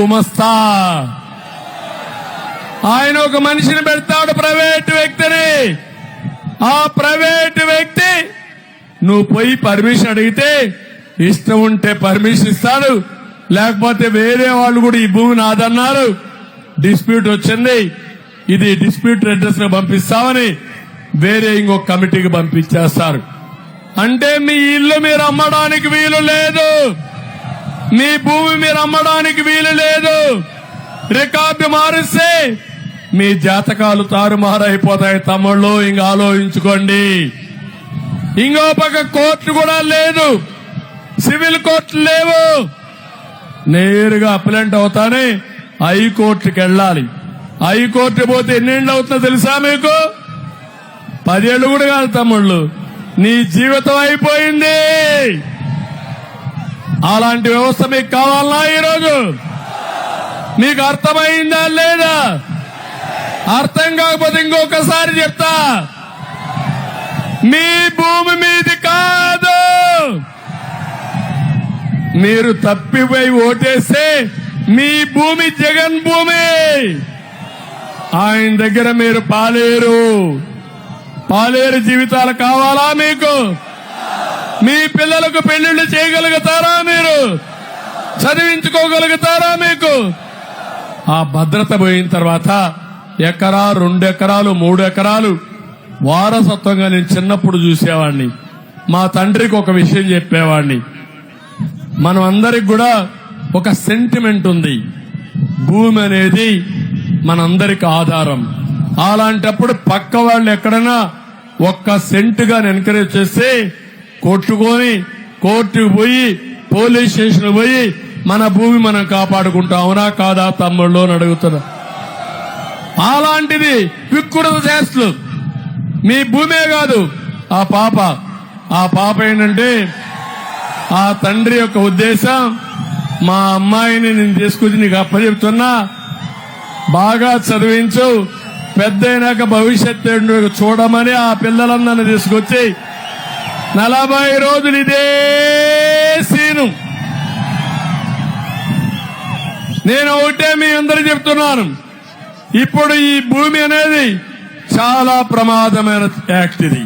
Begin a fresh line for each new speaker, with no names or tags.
గుమస్తా ఆయన ఒక మనిషిని పెడతాడు ప్రైవేట్ వ్యక్తిని. ఆ ప్రైవేట్ వ్యక్తి నువ్వు పోయి పర్మిషన్ అడిగితే ఇష్టం ఉంటే పర్మిషన్ ఇస్తాడు. లేకపోతే వేరే వాళ్ళు కూడా ఈ భూమి నాదన్నారు. డిస్ప్యూట్ వచ్చింది. ఇది డిస్ప్యూట్ అడ్రస్లో పంపిస్తామని వేరే ఇంకొక కమిటీకి పంపించేస్తారు. అంటే మీ ఇల్లు మీరు అమ్మడానికి వీలు లేదు. మీ భూమి మీరు అమ్మడానికి వీలు లేదు. రికార్డు మారిస్తే మీ జాతకాలు తారుమారైపోతాయి తమ్ముళ్ళు ఇంక ఆలోచించుకోండి. ఇంకో పక్క కోర్టు కూడా లేదు. సివిల్ కోర్టు లేవు. నేరుగా అప్లెంట్ అవుతానే హైకోర్టుకి వెళ్ళాలి. హైకోర్టు పోతే ఎన్నేళ్ళు అవుతుందో తెలుసా మీకు? పదేళ్ళు కూడా కాదు తమ్ముళ్ళు. నీ జీవితం అయిపోయింది. అలాంటి వ్యవస్థ మీకు కావాలనా ఈరోజు? మీకు అర్థమైందా లేదా? అర్థం కాకపోతే ఇంకొకసారి చెప్తా. మీ భూమి మీది కాదు. మీరు తప్పిపోయి ఓటేస్తే మీ భూమి జగన్ భూమి. ఆయన దగ్గర మీరు పాలేరు. పాలేరు జీవితాలు కావాలా మీకు? మీ పిల్లలకు పెళ్ళిళ్ళు చేయగలుగుతారా మీరు? చదివించుకోగలుగుతారా మీకు? ఆ భద్రత పోయిన తర్వాత ఎకరా రెండు ఎకరాలు మూడు ఎకరాలు వారసత్వంగా నేను చిన్నప్పుడు చూసేవాడిని మా తండ్రికి ఒక విషయం చెప్పేవాడిని మనం అందరికి కూడా ఒక సెంటిమెంట్ ఉంది. భూమి అనేది మనందరికి ఆధారం. అలాంటప్పుడు పక్క వాళ్ళు ఎక్కడైనా ఒక్క సెంటుగా ఎంకరేజ్ చేస్తే కొట్టుకొని కోర్టుకు పోయి పోలీస్ స్టేషన్ పోయి మన భూమి మనం కాపాడుకుంటాం. అవునా కాదా తమ్ముళ్ళు అని అడుగుతున్నా. అలాంటిది విక్కుడు చేస్తలు మీ భూమే కాదు ఆ పాప. ఆ పాప ఏంటంటే ఆ తండ్రి యొక్క ఉద్దేశం మా అమ్మాయిని నేను తీసుకొచ్చి నీకు అప్పచెప్తున్నా. బాగా చదివించు. పెద్దయినాక భవిష్యత్తు చూడమని ఆ పిల్లలందరిని తీసుకొచ్చి నలభై రోజులు ఇదే సీను. నేను ఒకటే మీ అందరూ చెప్తున్నాను. ఇప్పుడు ఈ భూమి అనేది చాలా ప్రమాదమైన యాక్ట్ ఇది.